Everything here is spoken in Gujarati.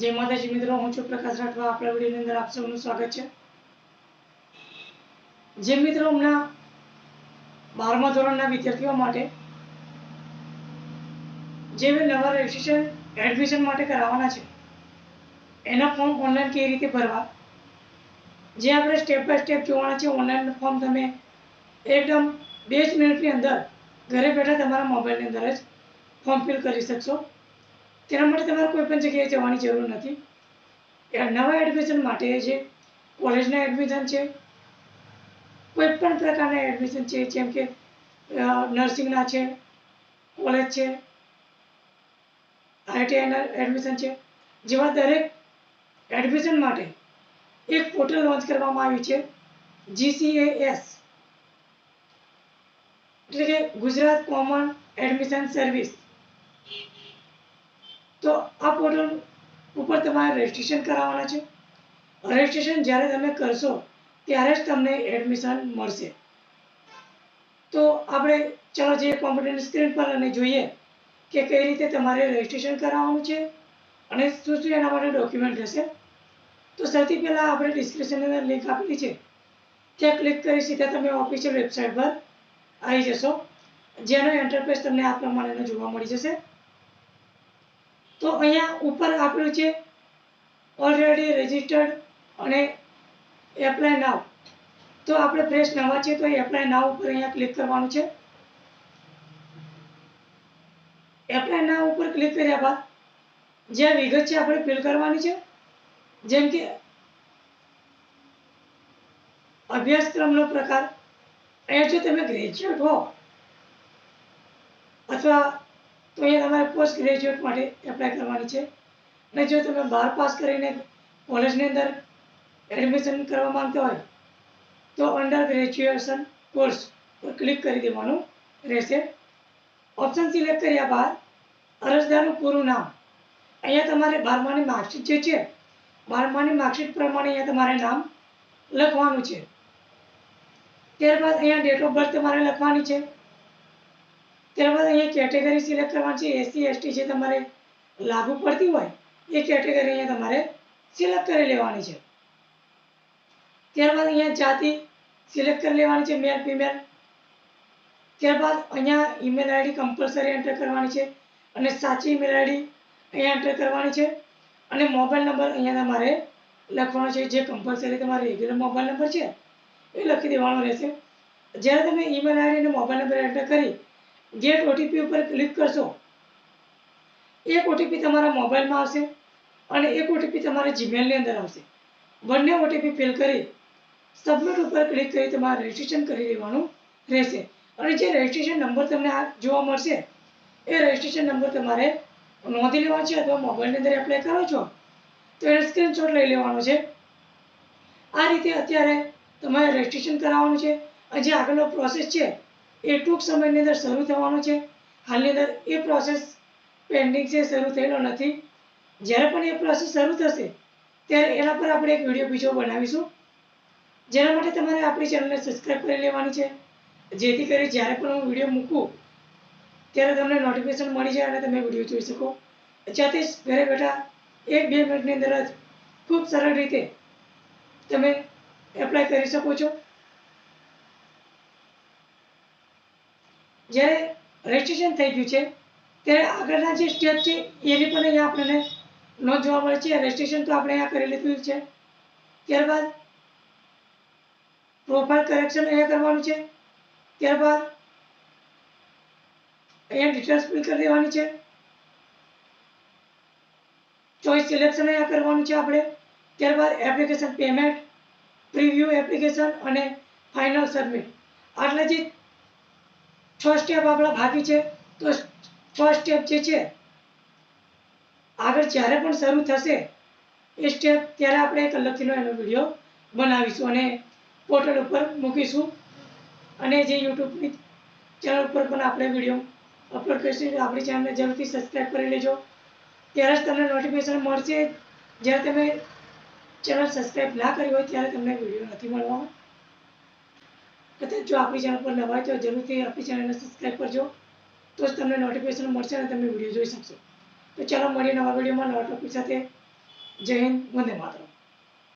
જય માતાજી મિત્રો, હું છું પ્રકાશ રાઠવા. આપણા વિડીયોની અંદર આપ સૌનું સ્વાગત છે. જે મિત્રો હમણાં બારમા ધોરણના વિદ્યાર્થીઓ માટે જે નવા રજીસ્ટ્રેશન એડમિશન માટે કરાવવાના છે, એના ફોર્મ ઓનલાઈન કેવી રીતે ભરવા? જે આપણે સ્ટેપ બાય સ્ટેપ જોવાના છે ઓનલાઈન ફોર્મ તમે એકદમ બે જ મિનિટની અંદર ઘરે બેઠા તમારા મોબાઈલની અંદર જ ફોર્મ ફિલ કરી શકશો. તેના માટે તમારે કોઈ પણ જગ્યાએ જવાની જરૂર નથી. નવા એડમિશન માટે જે કોલેજના એડમિશન છે, કોઈ પણ પ્રકારના એડમિશન છે, જેમ કે નર્સિંગના છે કોલેજ છે આઈટીઆઈના એડમિશન છે, જેવા દરેક એડમિશન માટે એક પોર્ટલ લોન્ચ કરવામાં આવ્યું છે જીસીએએસ એટલે કે ગુજરાત કોમન એડમિશન સર્વિસ તો આ પોર્ટલ ઉપર તમારે રજિસ્ટ્રેશન કરાવવાના છે. રજિસ્ટ્રેશન જ્યારે તમે કરશો, ત્યારે જ તમને એડમિશન મળશે. તો આપણે ચાલો જઈએ કોમ્પ્યુટરની સ્ક્રીન પર અને જોઈએ કે કઈ રીતે તમારે રજિસ્ટ્રેશન કરાવવાનું છે અને શું શું એના માટે ડોક્યુમેન્ટ રહેશે. તો સૌથી પહેલાં આપણે ડિસ્ક્રિપ્શનની અંદર લિંક આપેલી છે. ત્યાં ક્લિક કરી સીધા તમે ઓફિશિયલ વેબસાઇટ પર આવી જશો. જેનો એન્ટરપ્રાઇઝ તમને આ પ્રમાણેનો જોવા મળી જશે. તો અહીંયા ઉપર આપ્યું છે ઓલરેડી રજિસ્ટર્ડ અને એપ્લાય નાવ તો આપણે ફ્રેશ નવા છે, તો એપ્લાય નાવ ઉપર અહીંયા ક્લિક કરવાનું છે. એપ્લાય નાવ ઉપર ક્લિક કર્યા બાદ જે વિગત છે આપણે ફિલ કરવાની છે. જેમ કે અભ્યાસક્રમનો પ્રકાર. અહીંયા જો તમે ગ્રેજ્યુએટ હો, અથવા તો અહીંયા તમારે પોસ્ટ ગ્રેજ્યુએટ માટે એપ્લાય કરવાની છે. અને જો તમે બાર પાસ કરીને કોલેજની અંદર એડમિશન કરવા માંગતા હોય, તો અંડર ગ્રેજ્યુએશન કોર્સ પર ક્લિક કરી દેવાનું રહેશે. ઓપ્શન સિલેક્ટ કર્યા બાદ અરજદારનું પૂરું નામ. અહીંયા તમારે બારમાની માર્કશીટ જે છે, બારમાની માર્કશીટ પ્રમાણે અહીંયા તમારે નામ લખવાનું છે. ત્યારબાદ અહીંયા ડેટ ઓફ બર્થ તમારે લખવાની છે. ત્યારબાદ અહીંયા કેટેગરી સિલેક્ટ કરવાની છે એસસી એસટી જે તમારે લાગુ પડતી હોય, એ કેટેગરી અહીંયા તમારે સિલેક્ટ કરી લેવાની છે. ત્યારબાદ અહીંયા જાતિ સિલેક્ટ કરી લેવાની છે મેલ ફિમેલ ત્યારબાદ અહીંયા ઈમેલ આઈડી કમ્પલસરી એન્ટર કરવાની છે અને સાચી ઈમેલ આઈડી અહીંયા એન્ટર કરવાની છે અને મોબાઈલ નંબર અહીંયા તમારે લખવાનો છે, જે કમ્પલસરી તમારે રેગ્યુલર મોબાઈલ નંબર છે, એ લખી દેવાનો રહેશે. જ્યારે તમે ઈમેલ આઈડી અને મોબાઈલ નંબર એન્ટર કરી ગેટ ઓટીપી ઉપર ક્લિક કરશો. એક ઓટીપી તમારા મોબાઈલમાં આવશે અને એક ઓટીપી તમારા જીમેલની અંદર આવશે. બંને ઓટીપી ફિલ કરી સબમિટ ઉપર ક્લિક કરી તમારે રજિસ્ટ્રેશન કરી લેવાનું રહેશે. અને જે રજિસ્ટ્રેશન નંબર તમને આ જોવા મળશે, એ રજિસ્ટ્રેશન નંબર તમારે નોંધી લેવાનો છે અથવા મોબાઈલની અંદર એપ્લાય કરો છો, તો એને સ્ક્રીનશોટ લઈ લેવાનો છે. આ રીતે અત્યારે તમારે રજિસ્ટ્રેશન કરાવવાનું છે. અને જે આગળનો પ્રોસેસ છે એ ટૂંક સમયની અંદર શરૂ થવાનો છે. હાલની અંદર એ પ્રોસેસ પેન્ડિંગ છે, શરૂ થયેલો નથી. જ્યારે પણ એ પ્રોસેસ શરૂ થશે, ત્યારે એના પર આપણે એક વીડિયો બીજો બનાવીશું. જેના માટે તમારે આપણી ચેનલને સબસ્ક્રાઈબ કરી લેવાની છે. જેથી કરી જ્યારે પણ હું વીડિયો મૂકું, ત્યારે તમને નોટિફિકેશન મળી જાય અને તમે વીડિયો જોઈ શકો. જાતે જ ઘરે બેઠા એક બે મિનિટની અંદર જ ખૂબ સરળ રીતે તમે એપ્લાય કરી શકો છો. જ્યારે રજિસ્ટ્રેશન થઈ ગયું છે, ત્યારે આગળના જે સ્ટેપ છે એની પણ અહીંયા આપણને નોંધ જોવા મળે છે. રજિસ્ટ્રેશન તો આપણે અહીંયા કરી લીધું છે. ત્યારબાદ પ્રોફાઇલ કરેક્શન અહીંયા કરવાનું છે. ત્યારબાદ અહીંયા ડિટેલ્સ ફિલ કરી દેવાની છે. ચોઈસ સિલેક્શન અહીંયા કરવાનું છે આપણે. ત્યારબાદ એપ્લિકેશન પેમેન્ટ પ્રિવ્યૂ એપ્લિકેશન અને ફાઇનલ સબમિટ આટલા જે છ સ્ટેપ આપણા બાકી છે, તો છ સ્ટેપ જે છે, આગળ જ્યારે પણ શરૂ થશે, એ સ્ટેપ ત્યારે આપણે એક અલગથીનો એનો વીડિયો બનાવીશું અને પોર્ટલ ઉપર મૂકીશું. અને જે યુટ્યુબની ચેનલ ઉપર પણ આપણે વીડિયો અપલોડ કરીશું આપણી ચેનલને જરૂરથી સબસ્ક્રાઈબ કરી લેજો. ત્યારે જ તમને નોટિફિકેશન મળશે. જ્યારે તમે ચેનલ સબસ્ક્રાઈબ ના કરી હોય, ત્યારે તમને વીડિયો નથી મળવાનો. કદાચ જો આપણી ચેનલ પર નવા છો જરૂરથી આપણી ચેનલને સબસ્ક્રાઈબ કરજો. તો જ તમને નોટિફિકેશન મળશે અને તમે વીડિયો જોઈ શકશો. તો ચાલો મળીએ નવા વિડીયોમાં નવા ટોપિક સાથે. જય હિન્દ, વંદે માતરમ.